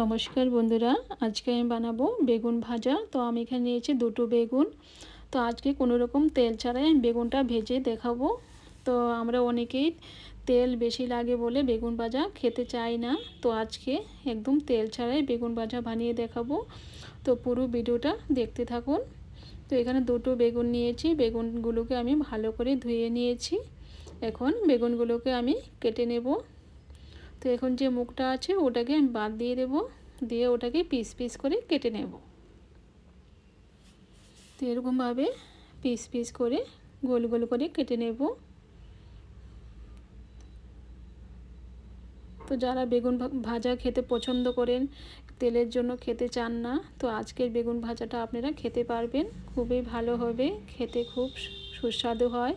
নমস্কার বন্ধুরা, আজকে আমি বানাবো বেগুন ভাজা। তো আমি এখানে নিয়েছি দুটো বেগুন। তো আজকে কোনো রকম তেল ছাড়াই আমি বেগুনটা ভেজে দেখাবো। তো আমরা অনেকেই তেল বেশি লাগে বলে বেগুন ভাজা খেতে চাই না। তো আজকে একদম তেল ছাড়াই বেগুন ভাজা বানিয়ে দেখাবো। তো পুরো ভিডিওটা দেখতে থাকুন। তো এখানে দুটো বেগুন নিয়েছি। বেগুনগুলোকে আমি ভালো করে ধুয়ে নিয়েছি। এখন বেগুনগুলোকে আমি কেটে নেব। তো এখন যে মুখটা আছে ওটাকে আমি বাদ দিয়ে দেবো, দিয়ে ওটাকে পিস পিস করে কেটে নেব। তো এরকমভাবে পিস পিস করে গোল গোল করে কেটে নেব। তো যারা বেগুন ভাজা খেতে পছন্দ করেন, তেলের জন্য খেতে চান না, তো আজকের বেগুন ভাজাটা আপনারা খেতে পারবেন। খুবই ভালো হবে, খেতে খুব সুস্বাদু হয়।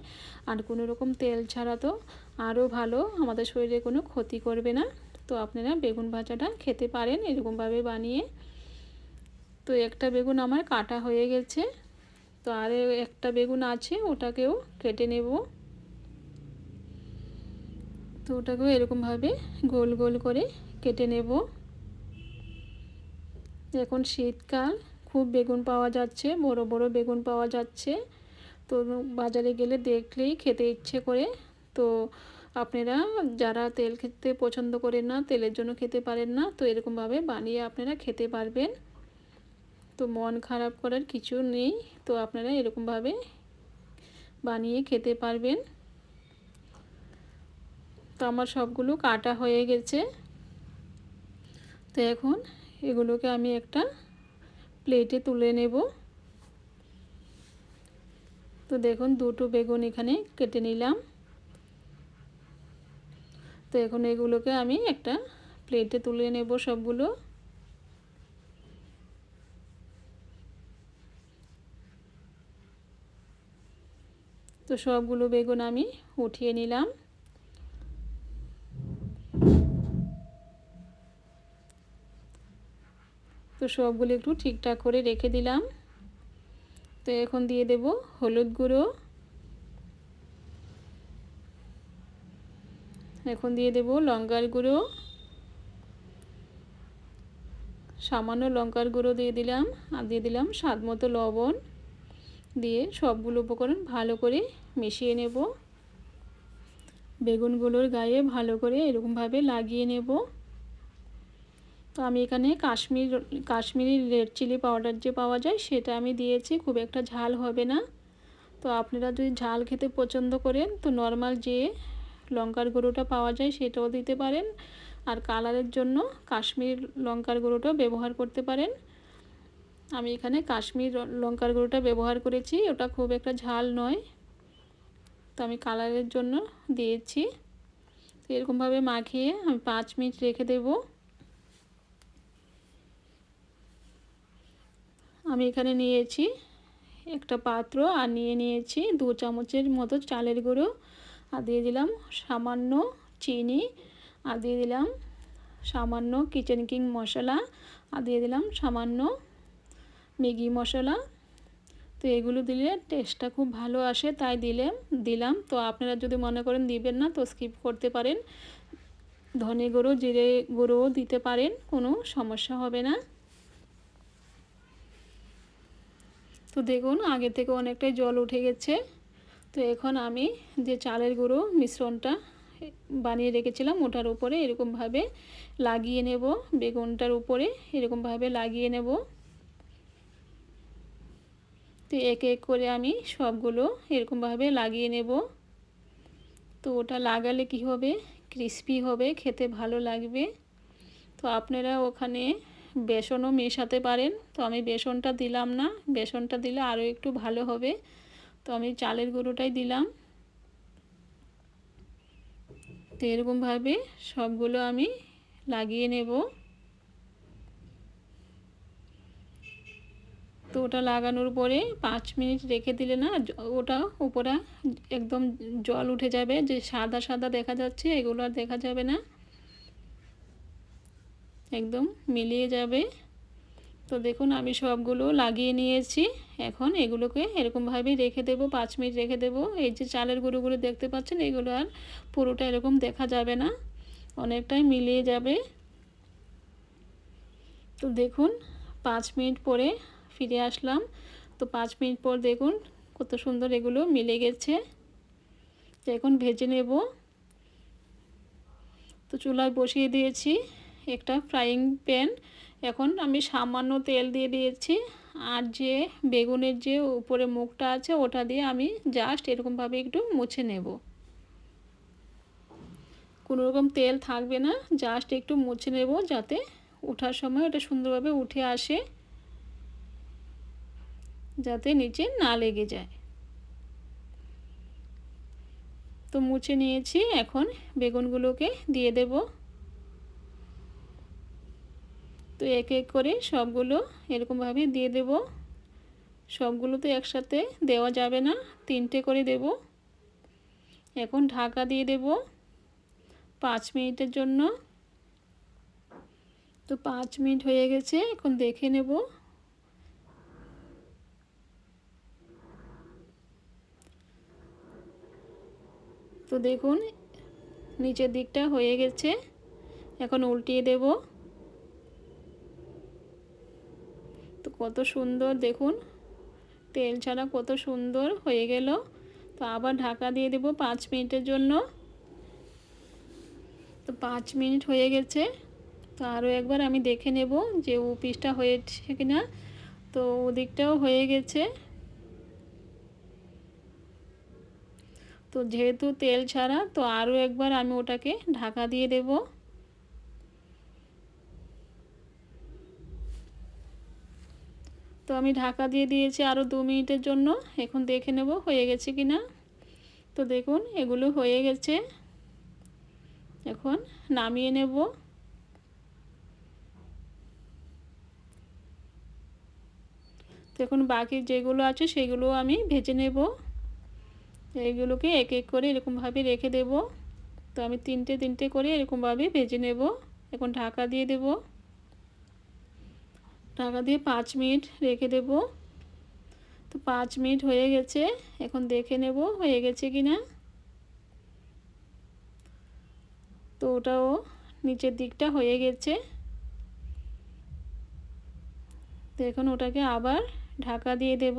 আর কোনো রকম তেল ছাড়া তো আরও ভালো, আমাদের শরীরে কোনো ক্ষতি করবে না। তো আপনারা বেগুন ভাজাটা খেতে পারেন এরকমভাবে বানিয়ে। তো একটা বেগুন আমার কাটা হয়ে গেছে। তো আর একটা বেগুন আছে, ওটাকেও কেটে নেব। তো ওটাকেও এরকমভাবে গোল গোল করে কেটে নেব। এখন শীতকাল, খুব বেগুন পাওয়া যাচ্ছে, বড় বড় বেগুন পাওয়া যাচ্ছে। তো বাজারে গেলে দেখলেই খেতে ইচ্ছে করে। তো আপনারা যারা তেল খেতে পছন্দ করেন না, তেলের জন্য খেতে পারেন না, তো এরকমভাবে বানিয়ে আপনারা খেতে পারবেন। তো মন খারাপ করার কিছু নেই, তো আপনারা এরকমভাবে বানিয়ে খেতে পারবেন। তো আমার সবগুলো কাটা হয়ে গেছে। তো এখন এগুলোকে আমি একটা প্লেটে তুলে নেব। তো দেখুন, দুটো বেগুন এখানে কেটে নিলাম। তো এখন এগুলোকে আমি একটা প্লেটে তুলে নেব সবগুলো। তো সবগুলো বেগুন আমি উঠিয়ে নিলাম। তো সবগুলো একটু ঠিকঠাক করে রেখে দিলাম। তো এখন দিয়ে দেব হলুদ গুঁড়ো। এখন দিয়ে দেব লঙ্কার গুঁড়ো। সামান্য লঙ্কার গুঁড়ো দিয়ে দিলাম আর দিয়ে দিলাম স্বাদ মতো লবণ। দিয়ে সবগুলো উপকরণ ভালো করে মিশিয়ে নেব। বেগুনগুলোর গায়ে ভালো করে এরকমভাবে লাগিয়ে নেব। তো আমি এখানে Kashmir, Kashmiri red chilli powder যে পাওয়া যায় সেটা আমি দিয়েছি, খুব একটা ঝাল হবে না। তো আপনারা যদি ঝাল খেতে পছন্দ করেন, তো নর্মাল যে লঙ্কার গুঁড়োটা পাওয়া যায় সেটাও দিতে পারেন। আর কালারের জন্য কাশ্মীর লঙ্কার গুঁড়োটাও ব্যবহার করতে পারেন। আমি এখানে কাশ্মীর লঙ্কার গুঁড়োটা ব্যবহার করেছি, ওটা খুব একটা ঝাল নয়। তো আমি কালারের জন্য দিয়েছি। তো এরকমভাবে মাখিয়ে আমি পাঁচ মিনিট রেখে দেব। আমি এখানে নিয়েছি একটা পাত্র আর নিয়ে নিয়েছি দু চামচের মতো চালের গুঁড়ো। আর দিয়ে দিলাম সামান্য চিনি, আর দিয়ে দিলাম সামান্য কিচেন কিং মশলা, আর দিয়ে দিলাম সামান্য ম্যাগি মশলা। তো এগুলো দিলে টেস্টটা খুব ভালো আসে, তাই দিলে, দিলাম। তো আপনারা যদি মনে করেন দিবেন না, তো স্কিপ করতে পারেন। ধনে গুঁড়ো, জিরে গুঁড়োও দিতে পারেন, কোনো সমস্যা হবে না। তো দেখুন, আগে থেকে অনেকটাই জল উঠে গেছে। তো এখন আমি যে চালের গুঁড়ো মিশ্রণটা বানিয়ে রেখেছিলাম, ওটার উপরে এরকমভাবে লাগিয়ে নেব, বেগুনটার উপরে এরকমভাবে লাগিয়ে নেব। তো এক এক করে আমি সবগুলো এরকমভাবে লাগিয়ে নেব। তো ওটা লাগালে কি হবে? ক্রিস্পি হবে, খেতে ভালো লাগবে। তো আপনারা ওখানে বেসনও মেশাতে পারেন। তো আমি বেসনটা দিলাম না, বেসনটা দিলে আরও একটু ভালো হবে। তো আমি চালের গুঁড়োটাই দিলাম। তো এরকমভাবে সবগুলো আমি লাগিয়ে নেব। তো ওটা লাগানোর পরে পাঁচ মিনিট রেখে দিলে না ওটা উপরে একদম জল উঠে যাবে, যে সাদা সাদা দেখা যাচ্ছে এগুলো আর দেখা যাবে না। একদম মিলিয়ে যাবে। তো দেখুন, আমি সবগুলো লাগিয়ে নিয়েছি। এখন এগুলোকে এরকমভাবে রেখে দেব, পাঁচ মিনিট রেখে দেব। এই যে চালের গুঁড়োগুলো দেখতে পাচ্ছেন, এগুলো আর পুরোটা এরকম দেখা যাবে না, অনেকটাই মিলিয়ে যাবে। তো দেখুন, পাঁচ মিনিট পরে ফিরে আসলাম। তো পাঁচ মিনিট পর দেখুন, কত সুন্দর এগুলো মিলে গেছে। তো এখন ভেজে নেব। তো চুলায় বসিয়ে দিয়েছি একটা ফ্রাইং প্যান। এখন আমি সামান্য তেল দিয়ে দিয়েছি আর যে বেগুনের যে উপরে মুখটা আছে ওটা দিয়ে আমি জাস্ট এরকমভাবে একটু মুছে নেব। কোনো রকম তেল থাকবে না জাস্ট একটু মুছে নেব যাতে ওঠার সময় ওটা সুন্দরভাবে উঠে আসে, যাতে নিচে না লেগে যায়। তো মুছে নিয়েছি, এখন বেগুনগুলোকে দিয়ে দেব। তো এক এক করে সবগুলো এরকমভাবে দিয়ে দেব। সবগুলো তো একসাথে দেওয়া যাবে না, তিনটে করে দেব। এখন ঢাকা দিয়ে দেব পাঁচ মিনিটের জন্য। তো পাঁচ মিনিট হয়ে গেছে, এখন দেখে নেব। তো দেখুন, নিচের দিকটা হয়ে গেছে। এখন উল্টিয়ে দেব তো কত সুন্দর, দেখুন। তেল ছাড়া কত সুন্দর হয়ে গেল। তো আবার ঢাকা দিয়ে দেব পাঁচ মিনিটের জন্য। তো পাঁচ মিনিট হয়ে গেছে। তো আরও একবার আমি দেখে নেব যে ও পিসটা হয়েছে কিনা। তো ওদিকটাও হয়ে গেছে। তো যেহেতু তেল ছাড়া, তো আরও একবার আমি ওটাকে ঢাকা দিয়ে দেব। তো আমি ঢাকা দিয়ে দিয়েছি আরও দু মিনিটের জন্য। এখন দেখে নেব হয়ে গেছে কি না তো দেখুন, এগুলো হয়ে গেছে। এখন নামিয়ে নেব। তো এখন বাকি যেগুলো আছে সেগুলো আমি ভেজে নেব। এইগুলোকে এক এক করে এরকমভাবে রেখে দেব। তো আমি তিনটে তিনটে করে এরকমভাবে ভেজে নেব। এখন ঢাকা দিয়ে দেব। ঢাকা দিয়ে পাঁচ মিনিট রেখে দেব। তো পাঁচ মিনিট হয়ে গেছে, এখন দেখে নেব হয়ে গেছে কি না তো ওটাও নিচের দিকটা হয়ে গেছে। তো এখন ওটাকে আবার ঢাকা দিয়ে দেব।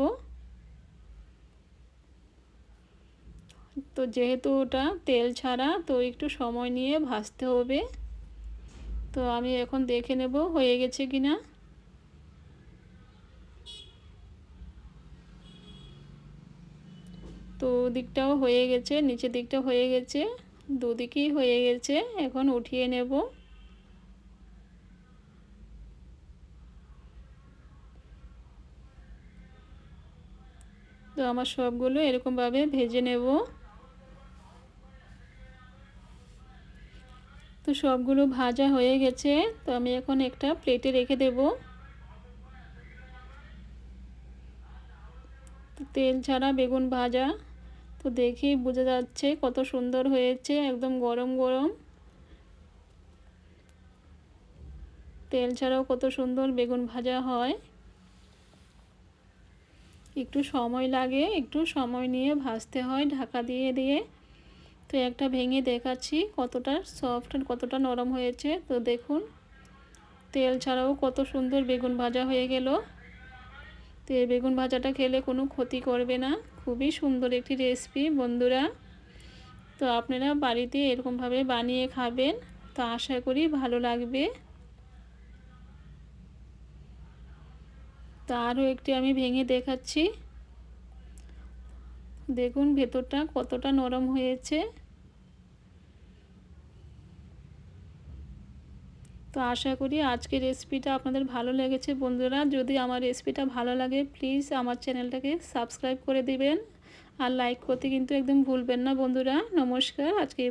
তো যেহেতু ওটা তেল ছাড়া, তো একটু সময় নিয়ে ভাজতে হবে। তো আমি এখন দেখে নেব হয়ে গেছে কি না তো দিকটাও হয়ে গেছে, নিচের দিকটা হয়ে গেছে, দুদিকেই হয়ে গেছে, এখন উঠিয়ে নেব। তো আমার সবগুলো এরকমভাবে ভেজে নেব। তো সবগুলো ভাজা হয়ে গেছে, তো আমি এখন একটা প্লেটে রেখে দেব। তেল ছাড়া বেগুন ভাজা তো দেখেই বোঝা যাচ্ছে কত সুন্দর হয়েছে, একদম গরম গরম। তেল ছাড়াও কত সুন্দর বেগুন ভাজা হয়। একটু সময় লাগে, একটু সময় নিয়ে ভাজতে হয়, ঢাকা দিয়ে দিয়ে। তো একটা ভেঙে দেখাচ্ছি কতটা সফট আর কতটা নরম হয়েছে। তো দেখুন, তেল ছাড়াও কত সুন্দর বেগুন ভাজা হয়ে গেল। তো এই বেগুন ভাজাটা খেলে কোনো ক্ষতি করবে না। খুবই সুন্দর একটি রেসিপি বন্ধুরা। তো আপনারা বাড়িতে এরকমভাবে বানিয়ে খাবেন। তো আশা করি ভালো লাগবে। তো আরও একটি আমি ভেঙে দেখাচ্ছি। দেখুন ভেতরটা কতটা নরম হয়েছে। তো আশা করি আজকের রেসিপিটা আপনাদের ভালো লেগেছে বন্ধুরা। যদি আমার রেসিপিটা ভালো লাগে প্লিজ আমার চ্যানেলটাকে সাবস্ক্রাইব করে দিবেন। আর লাইক করতে কিন্তু একদম ভুলবেন না বন্ধুরা। নমস্কার, আজকে